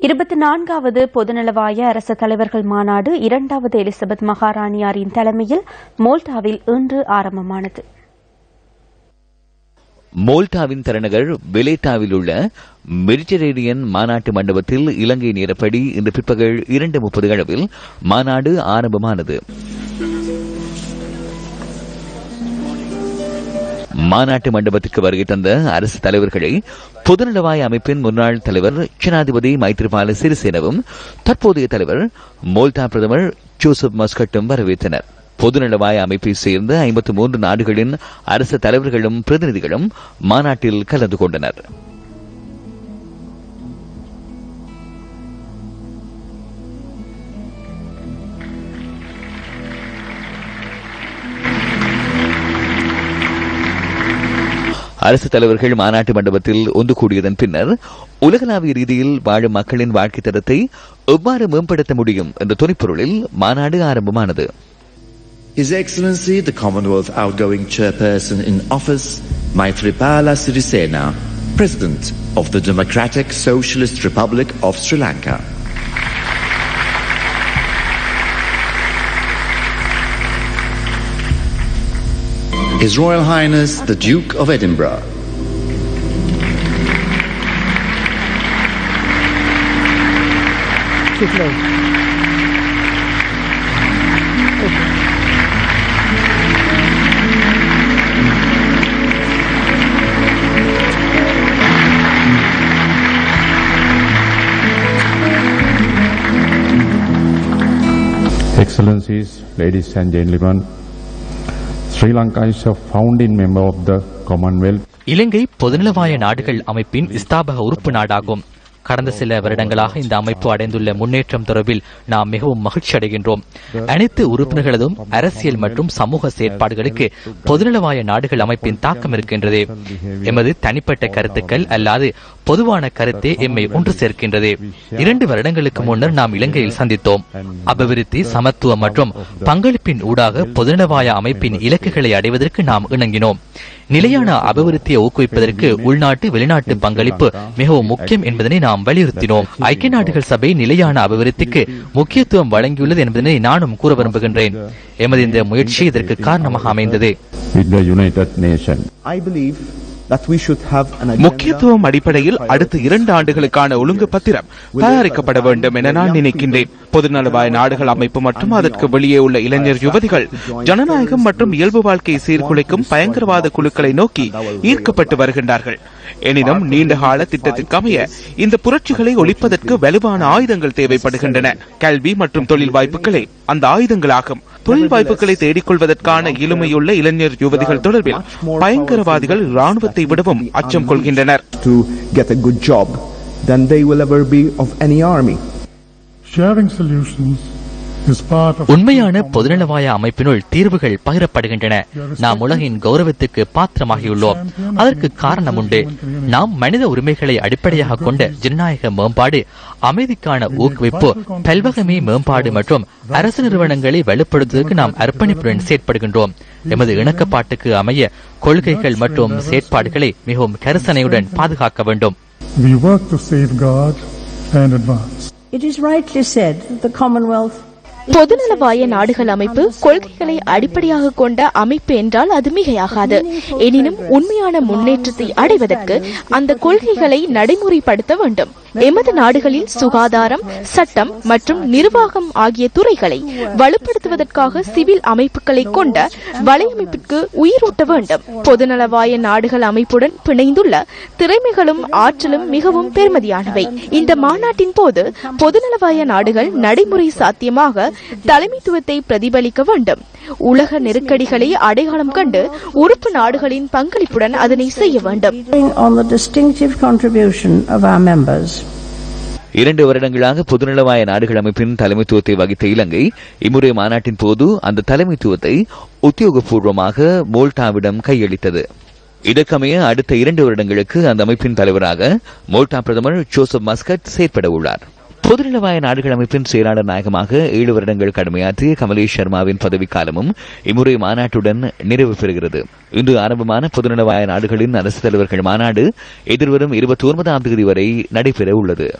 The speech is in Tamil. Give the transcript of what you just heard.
இருபத்தி நான்காவது பொதுநலவாய அரச தலைவர்கள் மாநாடு இரண்டாவது எலிசபெத் மகாராணியாரின் தலைமையில் மோல்டாவில் இன்று ஆரம்பமானது. மோல்டாவின் தலைநகர் வெலேட்டாவில் உள்ள மெடிட்டரேனியன் மாநாட்டு மண்டபத்தில் இலங்கை நேரப்படி இன்று பிற்பகல் இரண்டு முப்பது அளவில் மாநாடு ஆரம்பமானது. மாநாட்டு மண்டபத்திற்கு வருகை தந்த அரசு தலைவர்களை பொதுநலவாய அமைப்பின் முன்னாள் தலைவர் ஜனாதிபதி மைத்ரிபால சிறிசேனவும் தற்போதைய தலைவர் மோல்டா பிரதமர் ஜோசப் மஸ்கட்டும் வரவேற்றனர். பொதுநலவாய அமைப்பை சேர்ந்த ஐம்பத்தி மூன்று நாடுகளின் அரசு தலைவர்களும் பிரதிநிதிகளும் மாநாட்டில் கலந்து கொண்டனர். அரசு தலைவர்கள் மாநாட்டு மண்டபத்தில் ஒன்று கூடியதன் பின்னர் உலகளாவிய ரீதியில் வாழும் மக்களின் வாழ்க்கை தரத்தை எவ்வாறு மேம்படுத்த முடியும் என்ற துணைப்பொருளில் மாநாடு ஆரம்பமானது His Excellency, the Commonwealth outgoing chairperson in office, Maithripala Sirisena, President of the Democratic Socialist Republic of Sri Lanka. His Royal Highness the Duke of Edinburgh. Excellencies, ladies and gentlemen, Sri Lanka is a founding member of the Commonwealth Ilangai பொதுநலவாய நாடுகள் அமைப்பின் ஸ்தாபக உறுப்பு நாடாகும். கடந்த சில வருடங்களாக இந்த அமைப்பு அடைந்துள்ள முன்னேற்றம் தொடர்பில் நாம் மிகவும் மகிழ்ச்சி அடைகின்றோம். அனைத்து உறுப்பினர்களதும் அரசியல் மற்றும் சமூக செயற்பாடுகளுக்கு பொதுநலவாய நாடுகள் அமைப்பின் தாக்கம் இருக்கின்றது. எமது தனிப்பட்ட கருத்துக்கள் அல்லாது பொதுவான கருத்தே எம்மை ஒன்று சேர்க்கின்றது. இரண்டு வருடங்களுக்கு முன்னர் நாம் இலங்கையில் சந்தித்தோம். அபிவிருத்தி சமத்துவம் மற்றும் பங்களிப்பின் ஊடாக பொதுநலவாய அமைப்பின் இலக்குகளை அடைவதற்கு நாம் இணங்கினோம். நிலையான அபிவிருத்தியை ஊக்குவிப்பதற்கு உள்நாட்டு வெளிநாட்டு பங்களிப்பு மிகவும் முக்கியம் என்பதனை நாம் வலியுறுத்தினோம். ஐக்கிய நாடுகள் சபை நிலையான அபிவிருத்திக்கு முக்கியத்துவம் வழங்கியுள்ளது என்பதனை நானும் கூற விரும்புகின்றேன். எமது இந்த முயற்சி இதற்கு காரணமாக அமைந்தது. முக்கியத்துவம் அடிப்படையில் அடுத்த இரண்டு ஆண்டுகளுக்கான ஒழுங்கு பத்திரம் தயாரிக்கப்பட வேண்டும் என நான் நினைக்கின்றேன். பொதுநலவாய நாடுகள் அமைப்பு மற்றும் அதற்கு வெளியே உள்ள இளைஞர் யுவதிகள் ஜனநாயகம் மற்றும் இயல்பு வாழ்க்கையை சீர்குலைக்கும் பயங்கரவாத குழுக்களை நோக்கி ஈர்க்கப்பட்டு வருகின்றார்கள். எனினும் நீண்டகால திட்டத்திற்கு அமைய இந்த புரட்சிகளை ஒழிப்பதற்கு வலுவான ஆயுதங்கள் தேவைப்படுகின்றன. கல்வி மற்றும் தொழில் வாய்ப்புகளே அந்த ஆயுதங்களாகும். தொழில் வாய்ப்புகளை தேடிக்கொள்வதற்கான இளமையுள்ள இளைஞர் யுவதிகள் தொடர்பில் பயங்கரவாதிகள் ராணுவத்தை விடவும் அச்சம் கொள்கின்றனர் to get a good job than they will ever be of any army. Sharing solutions உண்மையான பொதுநலவாய அமைப்பினுள் தீர்வுகள் பகிரப்படுகின்றன. நாம் உலகின் கௌரவத்துக்கு பாத்திரமாகியுள்ளோம். அதற்கு காரணம் உண்டு நாம் மனித உரிமைகளை அடிப்படையாக கொண்ட ஜனநாயக மேம்பாடு அமைதிக்கான ஊக்குவிப்பு பல்வகமை மேம்பாடு மற்றும் அரசு நிறுவனங்களை வலுப்படுத்துவதற்கு நாம் அர்ப்பணிப்புடன் செயற்படுகின்றோம். எமது இணக்கப்பாட்டுக்கு அமைய கொள்கைகள் மற்றும் செயற்பாடுகளை மிகவும் கரிசனையுடன் பாதுகாக்க வேண்டும். We work to safeguard and advance. It is rightly said that the Commonwealth பொதுநலவாய நாடுகள் அமைப்பு கொள்கைகளை அடிப்படையாக கொண்ட அமைப்பு என்றால் அது மிகையாகாது. எனினும் உண்மையான முன்னேற்றத்தை அடைவதற்கு அந்த கொள்கைகளை நடைமுறைப்படுத்த வேண்டும். எமது நாடுகளில் சுகாதாரம் சட்டம் மற்றும் நிர்வாகம் ஆகிய துறைகளை வலுப்படுத்துவதற்காக சிவில் அமைப்புகளை கொண்ட வலையமைப்பிற்கு உயிரூட்ட வேண்டும். பொதுநலவாய நாடுகள் அமைப்புடன் பிணைந்துள்ள திறமைகளும் ஆற்றலும் மிகவும் பெருமதியானவை. இந்த மாநாட்டின் போது பொதுநலவாய நாடுகள் நடைமுறை சாத்தியமாக தலைமைத்துவத்தை பிரதிபலிக்க வேண்டும். உலக நெருக்கடிகளை அடையாளம் கண்டு உறுப்பு நாடுகளின் பங்களிப்புடன் அதனை செய்ய வேண்டும். On the distinctive contribution of our members. இரண்டு வருடங்களாக பொதுநலவாய நாடுகள் அமைப்பின் தலைமைத்துவத்தை வகித்த இலங்கை இம்முறை மாநாட்டின் போது அந்த தலைமைத்துவத்தை உத்தியோகபூர்வமாக மோல்டாவிடம் கையளித்தது. இதற்கமைய அடுத்த இரண்டு வருடங்களுக்கு அந்த அமைப்பின் தலைவராக மோல்டா பிரதமர் ஜோசப் மஸ்கட் செயற்பட உள்ளார். பொதுநலவாய நாடுகள் அமைப்பின் செயலாளர் நாயகமாக ஏழு வருடங்கள் கடமையாற்றிய கமலேஷ் சர்மாவின் பதவிக்காலமும் இம்முறை மாநாட்டுடன் நிறைவு பெறுகிறது. இன்று ஆரம்பமான பொதுநலவாய நாடுகளின் அரசு தலைவர்கள் மாநாடு எதிர்வரும் இருபத்தி ஒன்பதாம் தேதி வரை நடைபெற உள்ளது